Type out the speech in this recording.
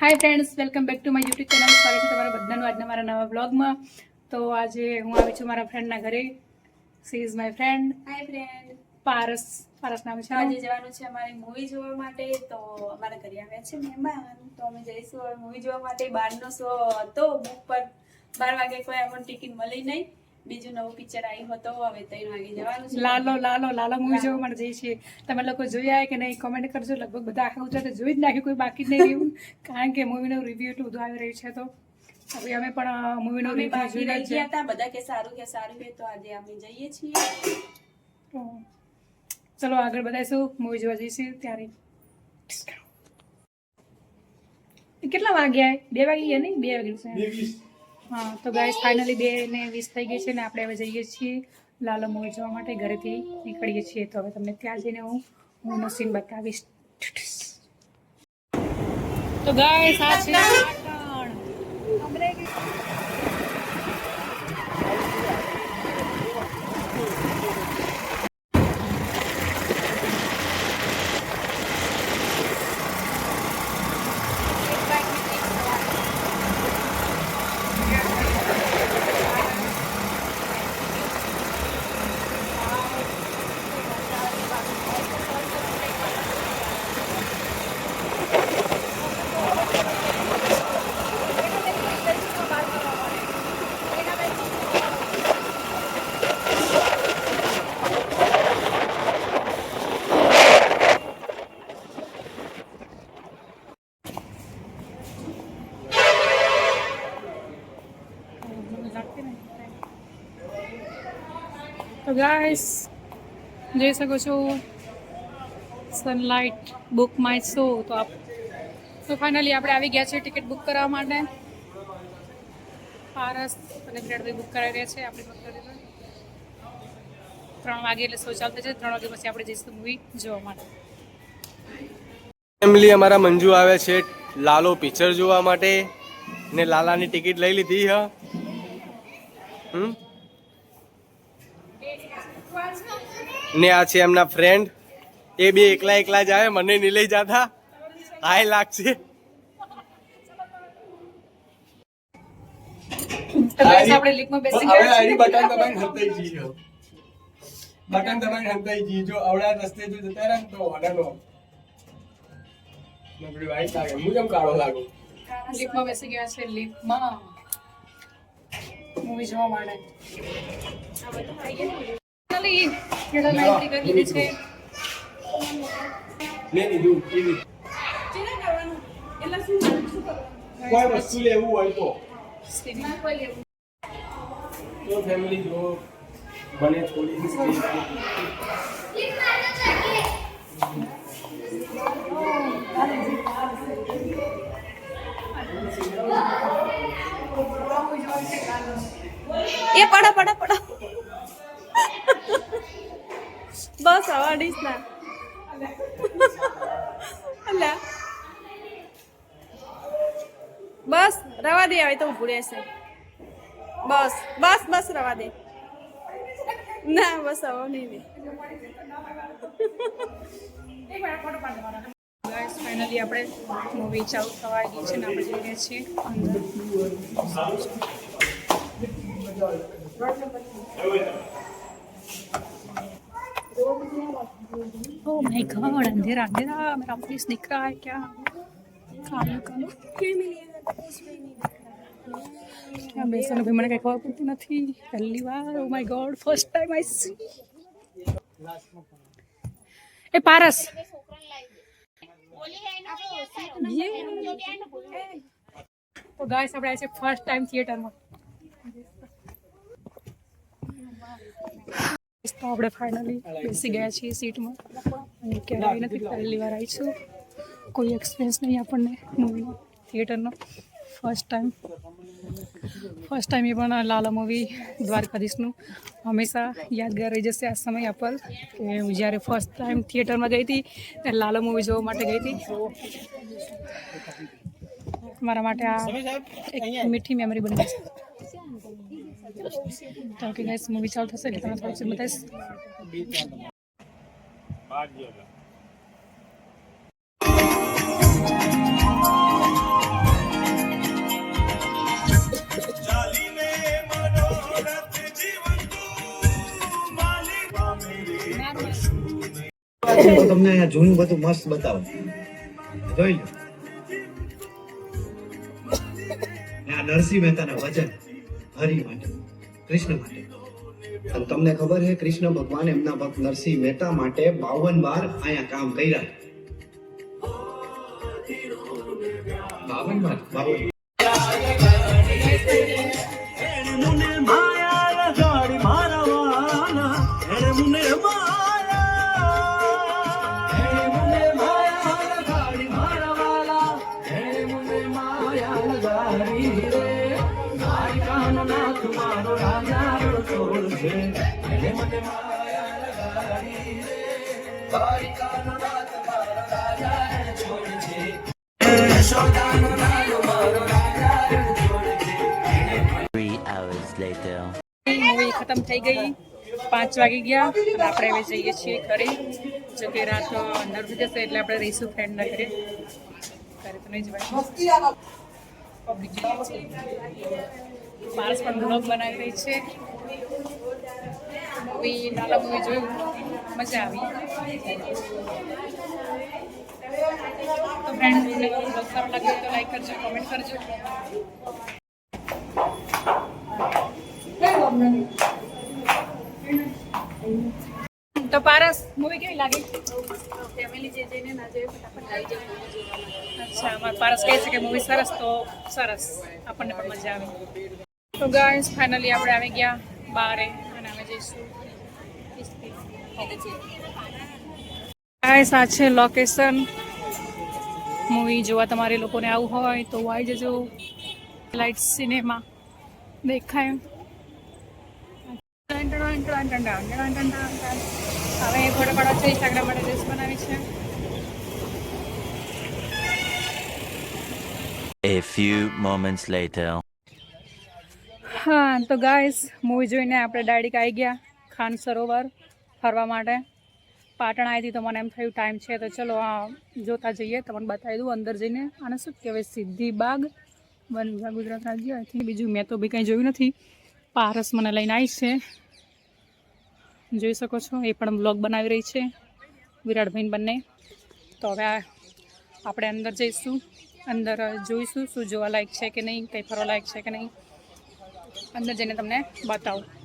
Hi friends welcome back to my YouTube channel સ્વાગત છે તમારા બધાનું આજના મારા નવા બ્લોગમાં તો આજે હું આવી છું મારા ફ્રેન્ડના ઘરે. See is my friend hi friend Paras. Paras નામ છે આજે જવાનું છે અમારે મૂવી જોવા માટે. તો અમારા ઘરે આવ્યા છે મહેમાન. તો અમે જઈશું મૂવી જોવા માટે. બહારનો શો હતો બુક પર. બાર વાગે કોઈ આપણને ટિકિટ મળી નહીં. બીજું નવું પિક્ચર આવ્યું હતો હવે ત્રણ વાગે જવાનું છે. લાલો લાલો લાલો મૂવી જોવા માટે જઈએ છીએ તમે લોકો જોયા કે નહીં કોમેન્ટ કરજો. લગભગ બધા આખા ગુજરાતે જોઈ જ નાખ્યું કોઈ બાકી જ નહીં રહ્યું. કારણ કે મૂવીનું રિવ્યુ એટલું બધું આવી રહ્યું છે તો. હવે અમે પણ મૂવીનો રિવ્યુ બાકી જોઈ રહી રહ્યા ગયા હતા બધા કે સારું કે સારું કે તો આજે અમે જઈએ છીએ. ચલો આગળ બતાવીશું મૂવી જોવા જઈશું ત્યારે કેટલા વાગ્યા? બે વાગી ગયા નહીં? બે વાગ્યું છે. હા તો ગાઈસ ફાઇનલી બે ને વીસ થઈ ગઈ છે ને આપણે હવે જઈએ છીએ લાલો મૂવી જોવા માટે ઘરેથી નીકળીએ છીએ. તો હવે તમને ત્યાં જઈને હું હું સીન બતાવીશ. તો ગાઈસ આ તો ગાઈસ જોઈ શકો છો સનલાઇટ બુક માય શો તો આપ તો ફાઇનલી આપણે આવી ગયા છે ટિકિટ બુક કરાવવા માટે. પારસ અને બ્રેડભાઈ બુક કરાવી રહ્યા છે આપણે ત્રણ વાગે એટલે શો ચાલતો છે ત્રણ વાગે પછી આપણે જઈશું મૂવી જોવા માટે. ફેમિલી અમારા મંજુ આવે છે લાલો પિક્ચર જોવા માટે ને લાલાની ટિકિટ લઈ લીધી હા. હમ? ને આ છે એમના ફ્રેન્ડ એ બે એકલા એકલા જ આવે મને નહીં લઈ જતા. હાય લાગશે. બટન દબાઈને હંતાઈ જઈએ જો અવળા રસ્તે જો જતા રહે તો નબળી વાઈટ લાગે. હું કેમ કાળો લાગુ. લીફમાં બેસી ગયા છે લીપમાં મૂવી જોવા માટે. Finally, કેટલા લાઈન કરી લીધી છે. લે લીધું એવી કોઈ વસ્તુ લેવું હોય તો. તો ફેમિલી જો બને થોડી એ પડો પડો પડો. બસ હવે અડીશ ના. અલ્યા બસ, રવા દે આવે તો ઊભું રહેશે. બસ બસ બસ, રવા દે. ના, બસ, આવો નહીં ગાઈસ ફાઇનલી આપણે મૂવી ચાલુ થવા ગઈ છે ને આપણે જઈ છીએ Oh my god, अंधेरा अंधेरा मेरा फेस दिख रहा है क्या कालो कालो ત્યાં બેસવાનું ભાઈ મને કઈ ખબર પડતી નથી પહેલી વાર oh my God first time I see a Paras તો ગાઈસ આપણે આજે ફર્સ્ટ ટાઈમ થિયેટરમાં તો આપણે ફાઇનલી બેસી ગયા છીએ સીટમાં અને ક્યારે આવી નથી પહેલી વાર આવી છું કોઈ એક્સપિરિયન્સ નહીં આપણને મૂવીનો થિયેટરનો ફર્સ્ટ ટાઈમ ફર્સ્ટ ટાઈમ એ પણ લાલા મૂવી દ્વારકાધીશનું હંમેશા યાદગાર રહી જશે આ સમય પર કે હું જ્યારે ફર્સ્ટ ટાઈમ થિયેટરમાં ગઈ હતી ત્યારે લાલા મૂવી જોવા માટે ગઈ હતી મારા માટે આ એક મીઠી મેમરી બની જશે તો કે ગાઈસ મૂવી ચાલુ થશે એટલે તમને થોડું બતાવીશ હું તમને અહીંયા જૂનું બધું મસ્ત બતાવું. જોઈ લો. નરસિંહ મહેતાના વચન હરિ માટે, કૃષ્ણ માટે. અને તમને ખબર છે, કૃષ્ણ ભગવાન એમના ભક્ત નરસિંહ મહેતા માટે બાવન વાર અહીંયા કામ કર્યા. બાવન વાર? બાવન Three hours later. મૂવી ખતમ થઈ ગઈ. પાંચ વાગી ગયા અને આપણે હવે જઈએ છીએ ઘરે. જો કે રાત અંદર થઈ જશે એટલે આપણે રહીશું ફ્રેન્ડના ઘરે. ઘરે તો નહીં જવાય. પબ્લિક પણ બ્લોગ બનાવી રહી છે. મૂવી નાના મૂવી જોયું? મજા આવી. તો ફ્રેન્ડ બ્લોગ સારો લાગ્યો તો લાઈક કરજો કોમેન્ટ કરજો. તો પારસ મૂવી કેવી લાગી? ફેમિલી જે જઈને ના જોઈએ ફટાફટ આવી જાય. અચ્છા અમાર પારસ કહે છે કે મૂવી સરસ તો સરસ. આપણને પણ મજા આવે. તો ગાઈસ ફાઇનલી આપણે આવી ગયા બારે અને અમે જઈશું. ગાઈસ આ છે લોકેશન મૂવી જોવા તમારે લોકોને આવું હોય તો આવી જજો. લાઇટ સિનેમા દેખાય. હવે ફોટો પાડો છે ઇન્સ્ટાગ્રામ માટે રીલ્સ બનાવી છે. A few moments later. હા તો ગાઈસ મૂવી જોઈને આપણે ડાયરેક્ટ આવી ગયા ખાન સરોવર. ફરવા માટે. પાટણ આવી હતી તો મને એમ થયું ટાઈમ છે. તો ચલો આ જોતા જઈએ. તમને બતાવી દઉં અંદર જઈને. આને શું કહેવાય? સિદ્ધિબાગ વન વિભાગ ગુજરાત રાજ્ય. અહીંથી બીજું મેં તો બી કંઈ જોયું નથી. પારસ મને લઈને આવી છે. જોઈ શકો છો, એ પણ બ્લોગ બનાવી રહી છે. વિરાટભાઈ બંને. તો હવે આપણે અંદર જઈશું. અંદર જોઈશું શું જોવા લાયક છે કે નહીં, કંઈ ફરવા લાયક છે કે નહીં. અંદર જઈને તમને બતાવું.